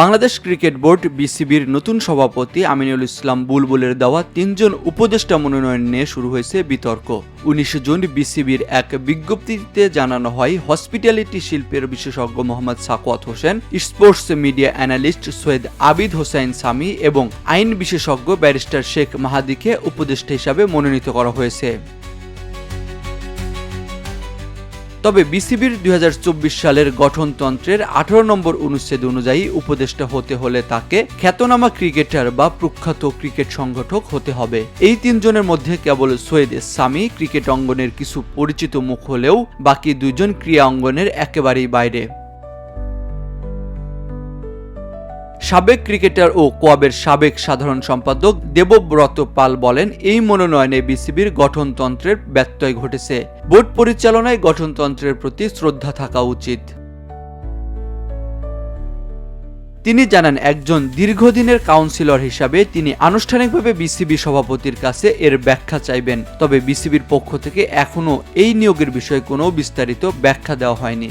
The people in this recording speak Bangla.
বাংলাদেশ ক্রিকেট বোর্ড, বিসিবির নতুন সভাপতি আমিনুল ইসলাম বুলবুলের দেওয়া তিনজন উপদেষ্টা মনোনয়ন নিয়ে শুরু হয়েছে বিতর্ক। উনিশে জুন বিসিবির এক বিজ্ঞপ্তিতে জানানো হয়, হসপিটালিটি শিল্পের বিশেষজ্ঞ Mohammad Sakhawat Hossain, sports media analyst Syed Abid Hossain Sami এবং আইন বিশেষজ্ঞ ব্যারিস্টার শেখ মাহাদিকে উপদেষ্টা হিসাবে মনোনীত করা হয়েছে। তবে বিসিবির দুই হাজার চব্বিশ সালের গঠনতন্ত্রের আঠারো নম্বর অনুচ্ছেদ অনুযায়ী উপদেষ্টা হতে হলে তাকে খ্যাতনামা ক্রিকেটার বা প্রখ্যাত ক্রিকেট সংগঠক হতে হবে। এই তিনজনের মধ্যে কেবল সৈয়দ সামি ক্রিকেট অঙ্গনের কিছু পরিচিত মুখ হলেও বাকি দুজন ক্রিয়া অঙ্গনের একেবারেই বাইরে। সাবেক ক্রিকেটার ও কোয়াবের সাবেক সাধারণ সম্পাদক দেবব্রত পাল বলেন, এই মনোনয়নে বিসিবির গঠনতন্ত্রের ব্যত্যয় ঘটেছে। বোর্ড পরিচালনায় গঠনতন্ত্রের প্রতি শ্রদ্ধা থাকা উচিত। তিনি জানান, একজন দীর্ঘদিনের কাউন্সিলর হিসাবে তিনি আনুষ্ঠানিকভাবে বিসিবি সভাপতির কাছে এর ব্যাখ্যা চাইবেন। তবে বিসিবির পক্ষ থেকে এখনও এই নিয়োগের বিষয়ে কোনো বিস্তারিত ব্যাখ্যা দেওয়া হয়নি।